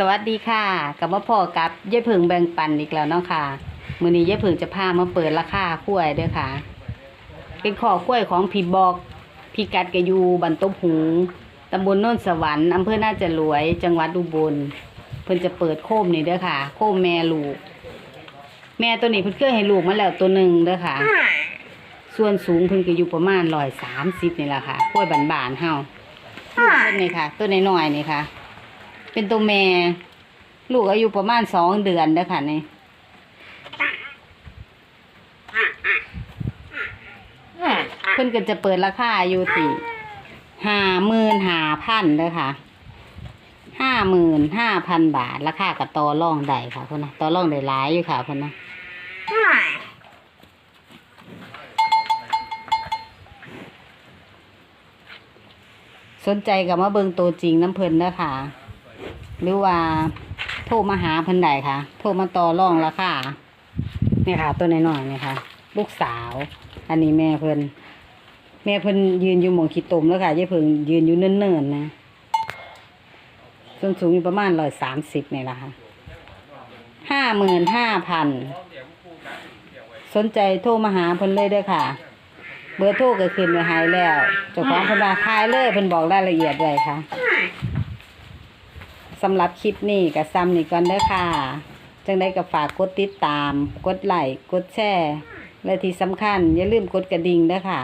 สวัสดีค่ะกลับมาพ่อกับยายเพิงแบ่งปันอีกแล้วเนาะค่ะมื้อนี้ยายเพิงจะพามาเปิดราคากล้วยเด้อค่ะ เป็นขอกล้วยของพี่บอกพี่กัดกะยูบันตบหูตำบลโน่นสวรรค์อำเภอน่าจะรวย จังหวัดอุบลเพิ่นจะเปิดโคมนี่เด้อค่ะ โคมแม่ลูก แม่ตัวนี้เพิ่นเคยให้ลูกมาแล้วตัวหนึ่งเด้อค่ะ ส่วนสูงเพิ่นก็อยู่ประมาณร้อยสามสิบนี่แหละค่ะกล้วยบานๆเฮาลูกเพิ่นนี่ค่ะ ตัวน้อยๆนี่ค่ะ เป็นตัวแม่ ลูกอายุประมาณสองเดือนเด้อค่ะนี่เพิ่นก็จะเปิดราคาอยู่ที่ห้าหมื่นห้าพันเด้อค่ะห้าหมื่นห้าพันบาท ราคากับตอรองได้ค่ะเพิ่นนะตอรองได้หลายอยู่ค่ะเพิ่นนะสนใจกับมาเบิงตัวจริงน้ำเพิ่นเด้อค่ะ หรือว่าโทรมาหาเพิ่นได้ค่ะ โทรมาต่อรองราคาเนี่ยค่ะ ตัวน้อยๆเนี่ยค่ะ ลูกสาว อันนี้แม่เพิ่นแม่เพิ่นยืนอยู่หมองขีดตมแล้วค่ะยายเพิ่งยืนอยู่เนิ่นๆนะส่วนสูงอยู่ประมาณร้อยสามสิบนี่แหละค่ะห้าหมื่นห้าพันสนใจโทรมาหาเพิ่นเลยด้อค่ะ เบอร์โทรก็ขึ้นไว้ให้แล้วเจ้าของเพิ่นว่าทายเลยเพิ่นบอกรายละเอียดไว้ค่ะ สำหรับคลิปนี้ก็ซ้ำนี่ก่อนเด้อค่ะ จังได้ก็ฝากกดติดตาม กดไลค์กดแชร์ และที่สำคัญอย่าลืมกดกระดิ่งเด้อค่ะ